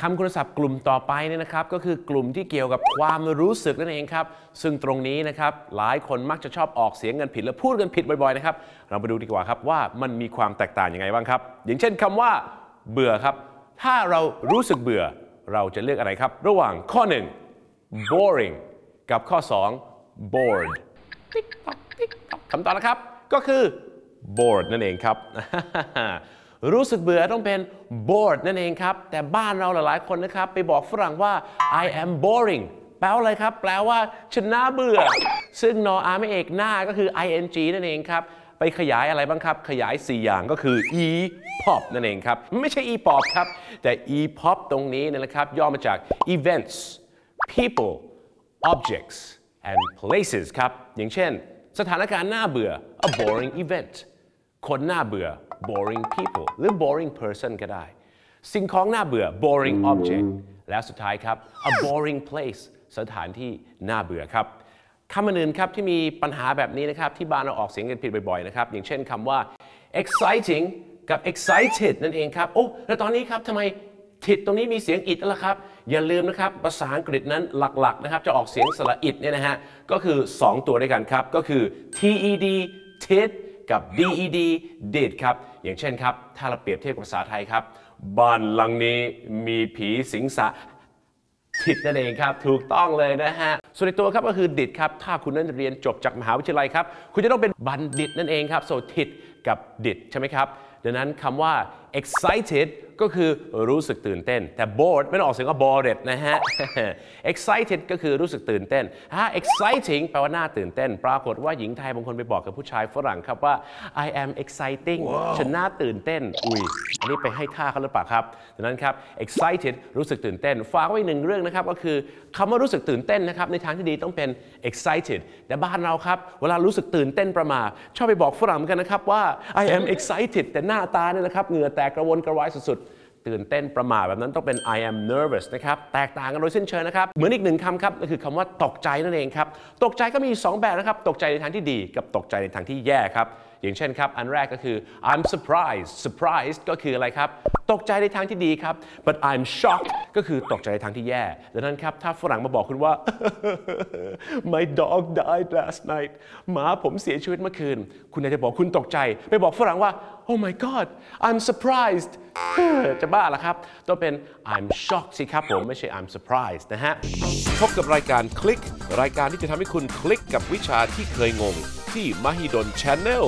คำคุณศัพท์กลุ่มต่อไปเนี่ยนะครับ ก็คือกลุ่มที่เกี่ยวกับความรู้สึกนั่นเองครับ ซึ่งตรงนี้นะครับหลายคนมักจะชอบออกเสียงกันผิดและพูดกันผิดบ่อยๆนะครับ เราไปดูดีกว่าครับว่ามันมีความแตกต่างยังไงบ้างครับ อย่างเช่นคำว่า เบื่อครับ ถ้าเรารู้สึกเบื่อ เราจะเลือกอะไรครับ ระหว่างข้อ 1 boring กับข้อ 2 bored คำตอบนะครับก็คือ bored นั่นเองครับ รู้สึกเบื่อต้องเป็น bored นั่นเองครับ แต่บ้านเราหลายๆคนนะครับ ไปบอกฝรั่งว่า I am boring แปลว่าอะไรครับ แปลว่าฉันน่าเบื่อ ซึ่งนออาไม่เอกหน้าก็คือ ing นั่นเองครับ ไปขยายอะไรบ้างครับ ขยาย 4 อย่างก็คือ e pop นั่นเองครับ ไม่ใช่ e pop ครับ แต่ e pop ตรงนี้นนะครับ ย่อมาจาก events people objects and places ครับ อย่างเช่น สถานการณ์น่าเบื่อ a boring event คนน่าเบื่อ boring people หรือ boring person ก็ได้ สิ่งของน่าเบื่อ boring object และสุดท้ายครับ a boring place สถานที่น่าเบื่อครับคำอื่นครับที่มีปัญหาแบบนี้นะครับ ที่บ้านเราออกเสียงกันผิดบ่อยๆนะครับ อย่างเช่นคำว่า exciting กับ excited นั่นเองครับ โอ้แล้วตอนนี้ครับทำไมทิดตรงนี้มีเสียงอิดแล้วละครับ อย่าลืมนะครับ ภาษาอังกฤษนั้นหลักๆนะครับ จะออกเสียงสระอิดเนี่ยนะฮะ ก็คือ 2 ตัวด้วยกันครับ ก็คือ ted tid กับ ded did ครับ อย่างเช่นครับ ถ้าเราเปรียบเทียบกับภาษาไทยครับ บ้านหลังนี้มีผีสิงสะผิดนั่นเองครับ ถูกต้องเลยนะฮะ ส่วนในตัวครับก็คือดิดครับ ถ้าคุณนั้นเรียนจบจากมหาวิทยาลัยครับ คุณจะต้องเป็นบัณฑิตนั่นเองครับ so ทิดกับดิดใช่ไหมครับ ดังนั้นคำว่า excited ก็คือรู้สึกตื่นเต้น แต่ bored ไม่ต้องออกเสียงว่า bored นะฮะ excited ก็คือรู้สึกตื่นเต้นถ้า exciting แปลว่าน่าตื่นเต้น ปรากฏว่าหญิงไทยบางคนไปบอกกับผู้ชายฝรั่งครับว่า I am exciting ฉันน่าตื่นเต้น อุ้ย อันนี้ไปให้ท่าเขาหรือเปล่าครับดังนั้นครับ excited รู้สึกตื่นเต้น ฝากไว้หนึ่งเรื่องนะครับ ก็คือคำว่ารู้สึกตื่นเต้นนะครับ ในทางที่ดีต้องเป็น excited แต่บ้านเราครับ เวลารู้สึกตื่นเต้นประมาชอบไปบอกฝรั่งเหมือนกันนะครับว่า I am excited แต่หน้าตาเนี่ยนะครับเหงื่อแตกกระวนกระวายสุดๆ ตื่นเต้นประมาแบบนั้นต้องเป็น I am nervous นะครับ แตกต่างกันโดยสิ้นเชิงนะครับ เหมือนอีกหนึ่งคำครับก็คือคำว่าตกใจนั่นเองครับ ตกใจก็มี 2 แบบนะครับ ตกใจในทางที่ดีกับตกใจในทางที่แย่ครับ อย่างเช่นครับ อันแรกก็คือ I'm surprised surprised ก็คืออะไรครับ ตกใจในทางที่ดีครับ but I'm shocked ก็คือตกใจในทางที่แย่ ดังนั้นครับ ถ้าฝรั่งมาบอกคุณว่า my dog died last night หมาผมเสียชีวิตเมื่อคืน คุณอากจะบอกคุณตกใจ ไปบอกฝรั่งว่า oh my god I'm surprised จะบ้าละครับ ต้องเป็น I'm shocked สิครับผม ไม่ใช่ I'm surprised นะฮะ พบกับรายการคลิก รายการที่จะทำให้คุณคลิกกับวิชาที่เคยงง ที่ Mahidol Channel